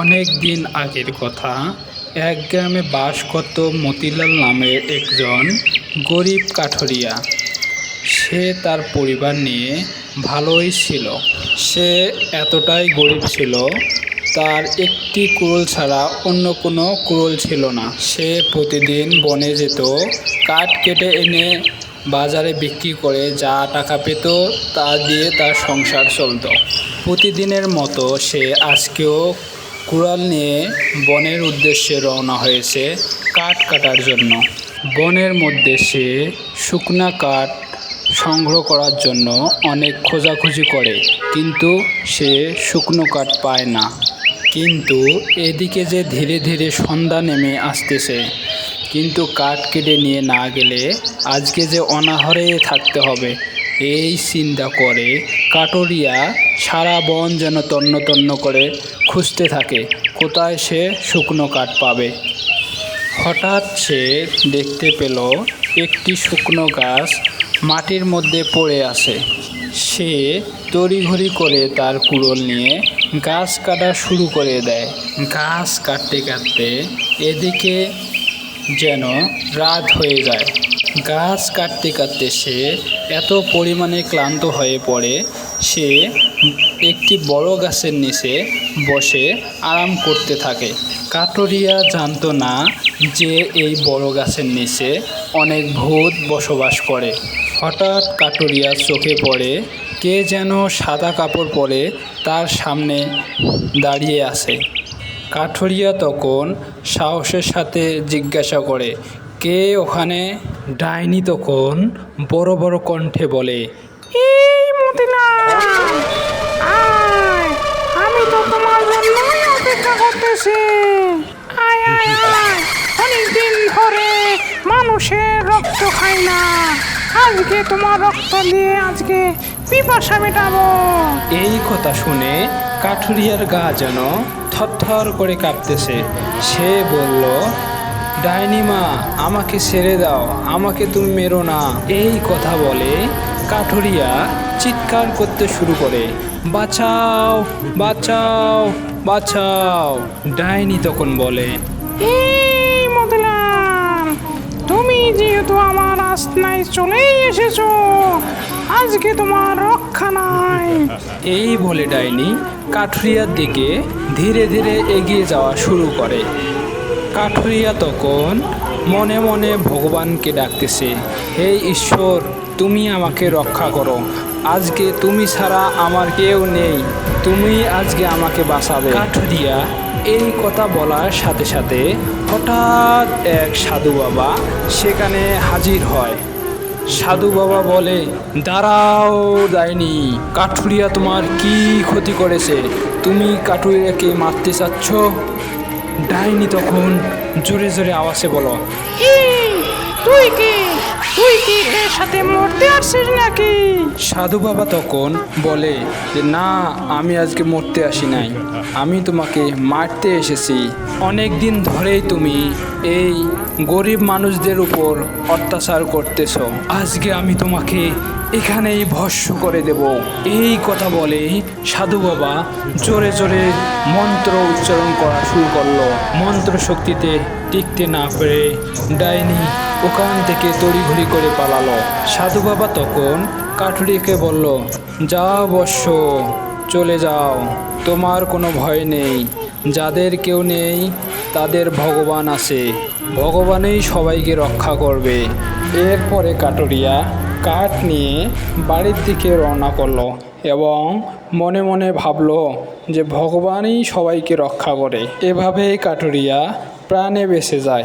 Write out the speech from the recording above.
অনেক দিন আগের কথা, এক গ্রামে বাস করত মতিলাল নামের একজন গরিব কাঠুরিয়া। সে তার পরিবার নিয়ে ভালোই ছিল। সে এতটাই গরিব ছিল, তার একটি কুড়োল ছাড়া অন্য কোনো কুড়োল ছিল না। সে প্রতিদিন বনে যেত, কাঠ কেটে এনে বাজারে বিক্রি করে যা টাকা পেত তা দিয়ে তার সংসার চলত। প্রতিদিনের মতো সে আজকেও কুড়াল নিয়ে বনের উদ্দেশ্যে রওনা হয়েছে কাঠ কাটার জন্য। বনের মধ্যে সে শুকনা কাঠ সংগ্রহ করার জন্য অনেক খোঁজাখুঁজি করে, কিন্তু সে শুকনো কাঠ পায় না। কিন্তু এদিকে যে ধীরে ধীরে সন্ধ্যা নেমে আসতেছে, কিন্তু কাঠ কেটে নিয়ে না গেলে আজকে যে অনাহরে থাকতে হবে এই চিন্তা করে কাটরিয়া সারা বন যেন তন্ন তন্ন করে খুঁজতে থাকে, কোথায় সে শুকনো কাঠ পাবে। হঠাৎ সে দেখতে পেল একটি শুকনো গাছ মাটির মধ্যে পড়ে আছে। সে তড়িঘড়ি করে তার কুড়োল নিয়ে গাছ কাটা শুরু করে দেয়। গাছ কাটতে কাটতে এদিকে যেন রাত হয়ে যায়। গাছ কাটতে কাটতে সে এত পরিমাণে ক্লান্ত হয়ে পড়ে, সে একটি বড় গাছের নিচে বসে আরাম করতে থাকে। কাটরিয়া জানতো না যে এই বড় গাছের নিচে অনেক ভূত বসবাস করে। হঠাৎ কাটরিয়ার চোখে পড়ে, কে যেন সাদা কাপড় পরে তার সামনে দাঁড়িয়ে আছে। কাঠুরিয়া তখন সাহসের সাথে জিজ্ঞাসা করে কে ওখানে? ডাইনি তখন বড় বড় কণ্ঠে বলে এই মতিলাল আয় আমি তো তোমার জন্যই অপেক্ষা করতেছি। আয় আয় আয় অনেকদিন ধরে মানুষের রক্ত খাই না। আজকে তোমার রক্ত দিয়ে আজকে পিপাসা মেটাবো। এই কথা শুনে কাঠুরিয়ার গা যেন থরথর করে কাঁপতেছে। সে বলল ডাইনি মা আমাকে ছেড়ে দাও আমাকে তুমি মেরো না। এই কথা বলে কাঠুরিয়া চিৎকার করতে শুরু করে। বাঁচাও বাঁচাও বাঁচাও ডাইনি তখন বলে। তুমি যেহেতু আমার আস্তায় চলেই এসেছ আজকে তোমার রক্ষা নাই। এই বলে ডাইনি কাঠুরিয়ার দিকে ধীরে ধীরে এগিয়ে যাওয়া শুরু করে। কাঠুরিয়া তখন মনে মনে ভগবানকে ডাকতেছে, হে ঈশ্বর, তুমি আমাকে রক্ষা করো। আজকে তুমি ছাড়া আমার কেউ নেই। তুমি আজকে আমাকে বাঁচাবে। কাঠুরিয়া এই কথা বলার সাথে সাথে হঠাৎ এক সাধু বাবা সেখানে হাজির হয়। সাধু বাবা বলে, দাঁড়াও ডাইনি কাঠুরিয়া তোমার কি ক্ষতি করেছে? তুমি কাঠুরিয়াকে মারতে চাচ্ছ? ডাইনি তখন জোরে জোরে আওয়াজে বলো তুই কি? তুই কি এর সাথে মরতে আসছিস নাকি? সাধু বাবা তখন বলে যে না আমি আজকে মরতে আসি নাই। আমি তোমাকে মারতে এসেছি। অনেক দিন ধরেই তুমি এই গরিব মানুষদের উপর অত্যাচার করতেছ। আজকে আমি তোমাকে এখানেই ভস্য করে দেব। এই কথা বলে সাধু বাবা জোরে জোরে মন্ত্র উচ্চারণ করা শুরু করল। মন্ত্র শক্তিতে টিকতে না পেরে ডাইনি ওখান থেকে তড়িঘড়ি করে পালালো। সাধু বাবা তখন কাঠুরিকে বলল যা বর্ষ চলে যাও। তোমার কোনো ভয় নেই। যাদের কেউ নেই তাদের ভগবান আছে। ভগবানেই সবাইকে রক্ষা করবে। এরপরে কাটরিয়া কাঠ নিয়ে বাড়ির দিকে রওনা করল এবং মনে মনে ভাবলো যে ভগবানই সবাইকে রক্ষা করে। এভাবেই কাটুরিয়া প্রাণে বেঁচে যায়।